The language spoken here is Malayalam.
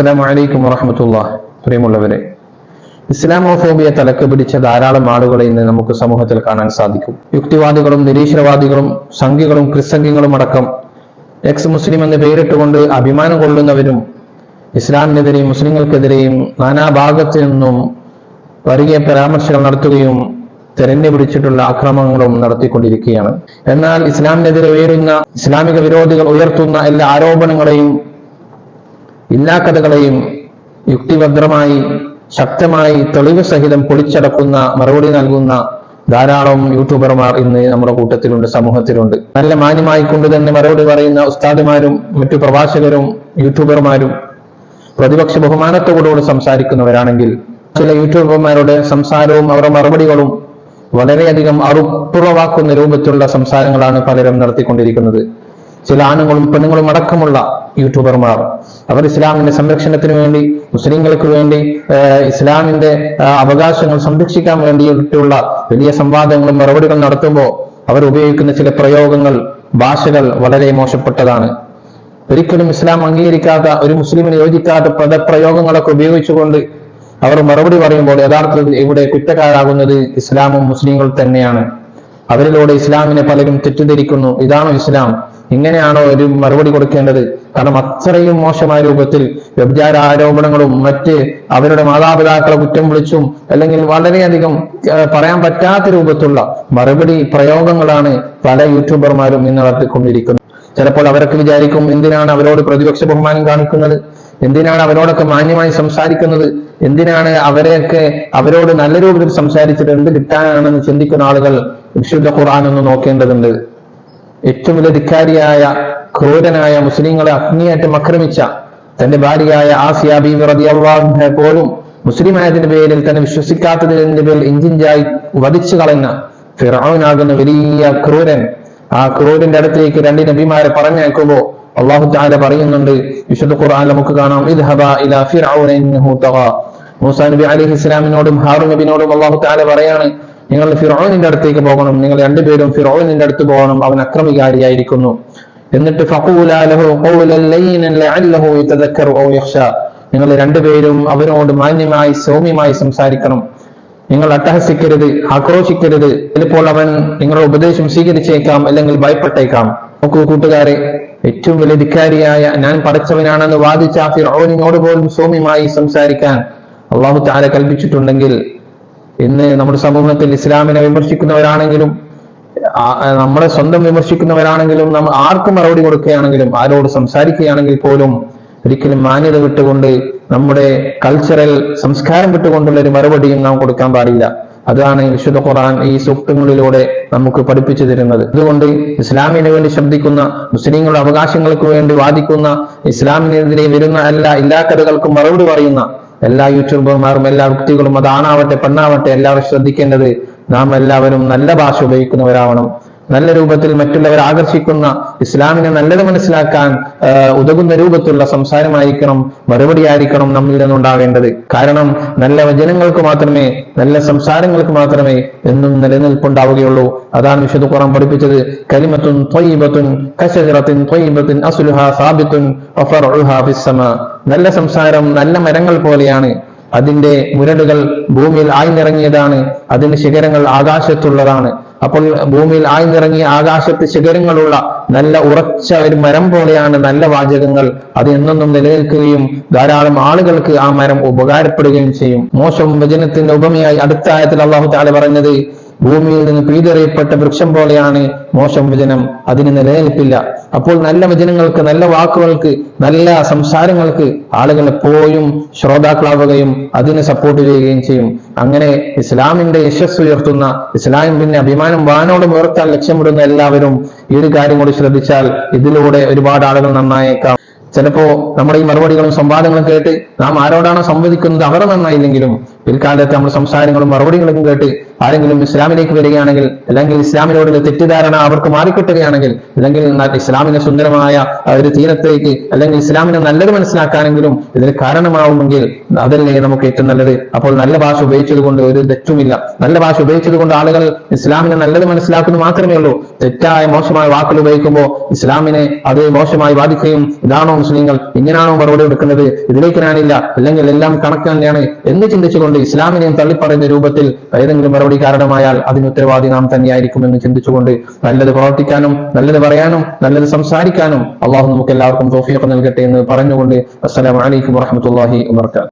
അസ്സലാമു അലൈക്കും വറഹമത്തുള്ള. പ്രിയമുള്ളവരെ ഇസ്ലാമോഫോബിയ തലക്ക് പിടിച്ച ധാരാളം ആളുകളെ ഇന്ന് നമുക്ക് സമൂഹത്തിൽ കാണാൻ സാധിക്കും. യുക്തിവാദികളും നിരീശ്വരവാദികളും സംഘികളും ക്രിസ്സംഘികളും അടക്കം എക്സ് മുസ്ലിം എന്ന് പേരിട്ടുകൊണ്ട് അഭിമാനം കൊള്ളുന്നവരും ഇസ്ലാമിനെതിരെയും മുസ്ലിങ്ങൾക്കെതിരെയും നാനാഭാഗത്തു നിന്നും വർഗീയ പരാമർശങ്ങൾ നടത്തുകയും തെരഞ്ഞു പിടിച്ചിട്ടുള്ള ആക്രമണങ്ങളും നടത്തിക്കൊണ്ടിരിക്കുകയാണ്. എന്നാൽ ഇസ്ലാമിനെതിരെ ഉയരുന്ന ഇസ്ലാമിക വിരോധികൾ ഉയർത്തുന്ന എല്ലാ ആരോപണങ്ങളെയും എല്ലാ കഥകളെയും യുക്തിഭദ്രമായി ശക്തമായി തെളിവ് സഹിതം പൊളിച്ചടക്കുന്ന മറുപടി നൽകുന്ന ധാരാളം യൂട്യൂബർമാർ ഇന്ന് നമ്മുടെ കൂട്ടത്തിലുണ്ട് സമൂഹത്തിലുണ്ട്. നല്ല മാന്യമായി കൊണ്ട് തന്നെ മറുപടി പറയുന്ന ഉസ്താദുമാരും മറ്റു പ്രഭാഷകരും യൂട്യൂബർമാരും പ്രതിപക്ഷ ബഹുമാനത്തോടുകൂടി സംസാരിക്കുന്നവരാണെങ്കിൽ ചില യൂട്യൂബർമാരുടെ സംസാരവും അവരുടെ മറുപടികളും വളരെയധികം അറുപ്പുറവാക്കുന്ന രൂപത്തിലുള്ള സംസാരങ്ങളാണ് പലരും നടത്തിക്കൊണ്ടിരിക്കുന്നത്. ചില ആണുങ്ങളും പെണ്ണുങ്ങളും അടക്കമുള്ള യൂട്യൂബർമാർ. അവർ ഇസ്ലാമിന്റെ സംരക്ഷണത്തിന് വേണ്ടി മുസ്ലിങ്ങൾക്ക് വേണ്ടി ഇസ്ലാമിന്റെ അവകാശങ്ങൾ സംരക്ഷിക്കാൻ വേണ്ടിയിട്ടുള്ള വലിയ സംവാദങ്ങളും മറുപടികൾ നടത്തുമ്പോൾ അവർ ഉപയോഗിക്കുന്ന ചില പ്രയോഗങ്ങൾ ഭാഷകൾ വളരെ മോശപ്പെട്ടതാണ്. ഒരിക്കലും ഇസ്ലാം അംഗീകരിക്കാത്ത ഒരു മുസ്ലിമിന് യോജിക്കാത്ത പദപ്രയോഗങ്ങളൊക്കെ ഉപയോഗിച്ചുകൊണ്ട് അവർ മറുപടി പറയുമ്പോൾ യഥാർത്ഥത്തിൽ ഇവിടെ കുറ്റക്കാരാകുന്നത് ഇസ്ലാമും മുസ്ലിങ്ങൾ തന്നെയാണ്. അവരിലൂടെ ഇസ്ലാമിനെ പലരും തെറ്റിദ്ധരിക്കുന്നു. ഇതാണ് ഇസ്ലാം? ഇങ്ങനെയാണോ ഒരു മറുപടി കൊടുക്കേണ്ടത്? കാരണം അത്രയും മോശമായ രൂപത്തിൽ വ്യഭിചാര ആരോപണങ്ങളും മറ്റ് അവരുടെ മാതാപിതാക്കളെ കുറ്റം വിളിച്ചും അല്ലെങ്കിൽ വളരെയധികം പറയാൻ പറ്റാത്ത രൂപത്തിലുള്ള മറുപടി പ്രയോഗങ്ങളാണ് പല യൂട്യൂബർമാരും ഇന്ന് നടത്തിക്കൊണ്ടിരിക്കുന്നത്. ചിലപ്പോൾ അവരൊക്കെ വിചാരിക്കും എന്തിനാണ് അവരോട് പ്രതിപക്ഷ ബഹുമാനം കാണിക്കുന്നത്? എന്തിനാണ് അവരോടൊക്കെ മാന്യമായി സംസാരിക്കുന്നത്? എന്തിനാണ് അവരെയൊക്കെ അവരോട് നല്ല രൂപത്തിൽ സംസാരിച്ചിട്ട് എന്ത് കിട്ടാനാണെന്ന് ചിന്തിക്കുന്ന ആളുകൾ വിശുദ്ധ ഖുർആൻ ഒന്ന് നോക്കേണ്ടതുണ്ട്. ഏറ്റവും വലിയ ധിക്കാരിയായ ക്രൂരനായ മുസ്ലിങ്ങളെ അഗ്നിയായിട്ട് ആക്രമിച്ച തന്റെ ഭാര്യയായ ആസിയ ബീവി അൻഹ പോലും മുസ്ലിമായതിന്റെ പേരിൽ തന്നെ വിശ്വസിക്കാത്തതിന്റെ പേരിൽ ഇഞ്ചിഞ്ചായി വധിച്ചു കളഞ്ഞ ഫിറാവിനാകുന്ന വലിയ ക്രൂരൻ. ആ ക്രൂരന്റെ അടുത്തേക്ക് രണ്ട് നബിമാരെ പറഞ്ഞയക്കുമ്പോ അള്ളാഹു താല പറയുന്നുണ്ട് വിശുദ്ധ ഖുർആൻ നമുക്ക് കാണാം. മൂസാ നബി അലൈഹി ഇസ്ലാമിനോടും ഹാറു നബിനോടും അള്ളാഹു താല പറയാണ് നിങ്ങൾ ഫിറോനിന്റെ അടുത്തേക്ക് പോകണം. നിങ്ങൾ രണ്ടുപേരും ഫിറോനിന്റെ അടുത്ത് പോകണം. അവൻ അക്രമികാരിയായിരിക്കുന്നു. എന്നിട്ട് നിങ്ങൾ രണ്ടുപേരും അവനോട് മാന്യമായി സൗമ്യമായി സംസാരിക്കണം. നിങ്ങൾ അട്ടഹസിക്കരുത് ആക്രോശിക്കരുത്. ചിലപ്പോൾ അവൻ നിങ്ങളുടെ ഉപദേശം സ്വീകരിച്ചേക്കാം അല്ലെങ്കിൽ ഭയപ്പെട്ടേക്കാം. നോക്കൂ കൂട്ടുകാരെ ഏറ്റവും വലിയ ധിക്കാരിയായ ഞാൻ പഠിച്ചവനാണെന്ന് വാദിച്ച ഫിറോനിനോട് പോലും സൗമ്യമായി സംസാരിക്കാൻ അള്ളാഹു താര കൽപ്പിച്ചിട്ടുണ്ടെങ്കിൽ ഇന്ന് നമ്മുടെ സമൂഹത്തിൽ ഇസ്ലാമിനെ വിമർശിക്കുന്നവരാണെങ്കിലും നമ്മളെ സ്വന്തം വിമർശിക്കുന്നവരാണെങ്കിലും നമ്മൾ ആർക്കും മറുപടി കൊടുക്കുകയാണെങ്കിലും ആരോട് സംസാരിക്കുകയാണെങ്കിൽ പോലും ഒരിക്കലും മാന്യത വിട്ടുകൊണ്ട് നമ്മുടെ കൾച്ചറൽ സംസ്കാരം വിട്ടുകൊണ്ടുള്ള ഒരു മറുപടിയും നാം കൊടുക്കാൻ പാടില്ല. അതാണ് വിശുദ്ധ ഖുർആൻ ഈ സൂക്തങ്ങളിലൂടെ നമുക്ക് പഠിപ്പിച്ചു തരുന്നത്. അതുകൊണ്ട് ഇസ്ലാമിന് വേണ്ടി ശബ്ദിക്കുന്ന മുസ്ലിങ്ങളുടെ അവകാശങ്ങൾക്ക് വേണ്ടി വാദിക്കുന്ന ഇസ്ലാമിനെതിരെ വരുന്ന എല്ലാ എല്ലാ കഥകൾക്കും മറുപടി പറയുന്ന എല്ലാ യൂട്യൂബർമാരും എല്ലാ വ്യക്തികളും അതാണാവട്ടെ പെണ്ണാവട്ടെ എല്ലാവരും ശ്രദ്ധിക്കേണ്ടത് നാം എല്ലാവരും നല്ല ഭാഷ ഉപയോഗിക്കുന്നവരാവണം. നല്ല രൂപത്തിൽ മറ്റുള്ളവരെ ആകർഷിക്കുന്ന ഇസ്ലാമിനെ നല്ലത് മനസ്സിലാക്കാൻ ഉതകുന്ന രൂപത്തിലുള്ള സംസാരമായിരിക്കണം മറുപടി ആയിരിക്കണം നമ്മിൽ നിന്നുണ്ടാവേണ്ടത്. കാരണം നല്ല വചനങ്ങൾക്ക് മാത്രമേ നല്ല സംസാരങ്ങൾക്ക് മാത്രമേ എന്നും നിലനിൽപ്പുണ്ടാവുകയുള്ളൂ. അതാണ് വിശുദ്ധ ഖുർആൻ പഠിപ്പിച്ചത്. കലിമത്തുൻ ത്വയ്യിബത്തുൻ കശജറത്തിൻ ത്വയ്യിബത്തിൻ അസ്ലുഹാ സാബിത്തുൻ നല്ല സംസാരം നല്ല മരങ്ങൾ പോലെയാണ്. അതിന്റെ മുരടുകൾ ഭൂമിയിൽ ആഴ്ന്നിറങ്ങിയതാണ്. അതിന്റെ ശിഖരങ്ങൾ ആകാശത്തുള്ളതാണ്. അപ്പോൾ ഭൂമിയിൽ ആഴ്ന്നിറങ്ങിയ ആകാശത്ത് ശിഖരങ്ങളുള്ള നല്ല ഉറച്ച ഒരു മരം പോലെയാണ് നല്ല വാചകങ്ങൾ. അത് എന്നെന്നും നിലനിൽക്കുകയും ധാരാളം ആളുകൾക്ക് ആ മരം ഉപകാരപ്പെടുകയും ചെയ്യും. മോശം വചനത്തിന്റെ ഉപമയായി അടുത്ത ആയത്തിൽ അള്ളാഹു താല പറഞ്ഞത് ഭൂമിയിൽ നിന്ന് പീതറിയപ്പെട്ട വൃക്ഷം പോലെയാണ് മോശം വചനം. അതിന് നിലനിൽപ്പില്ല. അപ്പോൾ നല്ല വചനങ്ങൾക്ക് നല്ല വാക്കുകൾക്ക് നല്ല സംസാരങ്ങൾക്ക് ആളുകൾ എപ്പോഴും ശ്രോതാക്കളാവുകയും അതിനെ സപ്പോർട്ട് ചെയ്യുകയും ചെയ്യും. അങ്ങനെ ഇസ്ലാമിന്റെ യശസ് ഉയർത്തുന്ന ഇസ്ലാമിന്റെ അഭിമാനം വാനോട് ഉയർത്താൻ ലക്ഷ്യമിടുന്ന എല്ലാവരും ഈ ഒരു കാര്യം കൂടി ശ്രദ്ധിച്ചാൽ ഇതിലൂടെ ഒരുപാട് ആളുകൾ നന്നായേക്കാം. ചിലപ്പോ നമ്മുടെ ഈ മറുപടികളും സംവാദങ്ങളും കേട്ട് നാം ആരോടാണോ സംവദിക്കുന്നത് അവർ നന്നായില്ലെങ്കിലും പിൽക്കാലത്ത് നമ്മൾ സംസാരങ്ങളും മറുപടികളും കേട്ട് ആരെങ്കിലും ഇസ്ലാമിലേക്ക് വരികയാണെങ്കിൽ അല്ലെങ്കിൽ ഇസ്ലാമിനോടുള്ള തെറ്റിദ്ധാരണ അവർക്ക് മാറിക്കിട്ടുകയാണെങ്കിൽ അല്ലെങ്കിൽ ഇസ്ലാമിന്റെ സുന്ദരമായ ഒരു തീരത്തേക്ക് അല്ലെങ്കിൽ ഇസ്ലാമിനെ നല്ലത് മനസ്സിലാക്കാനെങ്കിലും ഇതിന് കാരണമാവുമെങ്കിൽ അതല്ലേ നമുക്ക് ഏറ്റവും നല്ലത് അപ്പോൾ നല്ല ഭാഷ ഉപയോഗിച്ചത് കൊണ്ട് ഒരു തെറ്റുമില്ല. നല്ല ഭാഷ ഉപയോഗിച്ചത് കൊണ്ട് ആളുകൾ ഇസ്ലാമിനെ നല്ലത് മനസ്സിലാക്കുന്നു മാത്രമേ ഉള്ളൂ. തെറ്റായ മോശമായ വാക്കുകൾ ഉപയോഗിക്കുമ്പോൾ ഇസ്ലാമിനെ അത് മോശമായി ബാധിക്കുകയും ഇതാണോ മുസ്ലിങ്ങൾ? ഇങ്ങനെയാണോ മറുപടി എടുക്കുന്നത് ഇതിലേക്ക് ഞാനില്ല. അല്ലെങ്കിൽ എല്ലാം കണക്ക് തന്നെയാണ് എന്ന് ചിന്തിച്ചുകൊണ്ട് ഇസ്ലാമിനെയും തള്ളിപ്പറയുന്ന രൂപത്തിൽ ഏതെങ്കിലും മറുപടി കാരണമായാൽ അതിന് ഉത്തരവാദി നാം തന്നെയായിരിക്കും എന്ന് ചിന്തിച്ചുകൊണ്ട് നല്ലത് പ്രവർത്തിക്കാനും നല്ലത് പറയാനും നല്ലത് സംസാരിക്കാനും അള്ളാഹു നമുക്ക് എല്ലാവർക്കും തോഫിയൊക്കെ നൽകട്ടെ എന്ന് പറഞ്ഞുകൊണ്ട് അസ്സലാമു അലൈക്കും വാഹമത്തല്ലാഹി വബർക്കാത്തു